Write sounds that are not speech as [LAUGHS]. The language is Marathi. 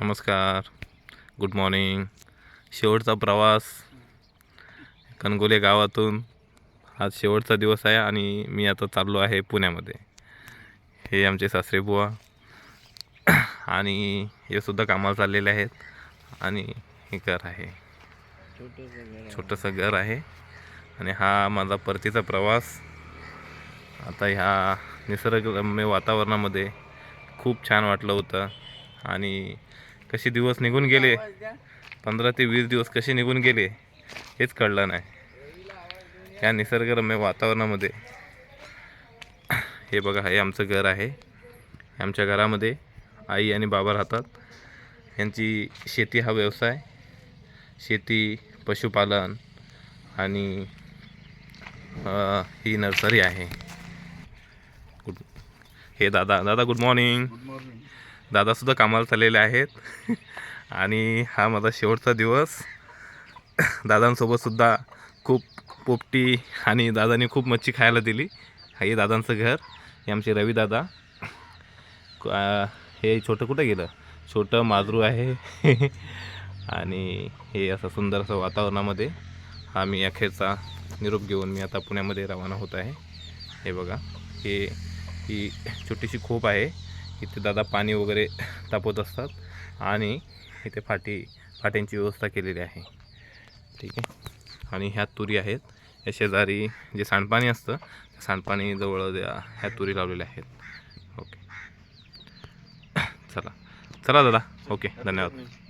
नमस्कार. गुड मॉर्निंग शेवटचा प्रवास. कणगोले गावातून आज शेवटचा दिवस आहे आणि मी आता चाललो आहे पुण्यामध्ये. हे आमचे सासरे बुवा. आणि हे सुद्धा कामाला चाललेले आहेत. आणि हे घर आहे. छोटंसं घर आहे. आणि हा माझा परतीचा प्रवास. आता ह्या निसर्गरम्य वातावरणामध्ये खूप छान वाटलं होतं. आणि कसे दिवस निघून गेले? पंधरा ते वीस दिवस कसे निघून गेले हेच कळलं नाही. या निसर्गरम्य वातावरणामध्ये हे बघा हे आमचं घर आहे. आमच्या घरामध्ये आई आणि बाबा राहतात. यांची शेती हा व्यवसाय. शेती पशुपालन आणि ही नर्सरी आहे. गुड हे दादा दादा गुड मॉर्निंग. Good morning. दादासुद्धा कामाला चाललेले आहेत. आणि हा माझा शेवटचा दिवस. दादांसोबतसुद्धा खूप पोपटी आणि दादांनी खूप मच्छी खायला दिली. हे दादांचं घर हे आमचे रवी दादा. हे छोटं कुठं गेलं? छोटं माजरू आहे. आणि हे असं सुंदर असं वातावरणामध्ये हा मी अखेरचा निरोप घेऊन मी आता पुण्यामध्ये रवाना होत आहे. हे बघा हे ही छोटीशी खोप आहे. इथे दादा पाणी वगैरे [LAUGHS] तापवत असतात आणि इथे फाटी फाट्यांची व्यवस्था केलेली आहे. ठीक आहे? आणि ह्या तुरी आहेत. या शेजारी जे सांडपाणी असतं त्या सांडपाणी जवळ ह्या तुरी लावलेल्या आहेत. ओके. [CLEARS THROAT] चला. चला दादा. ओके. धन्यवाद.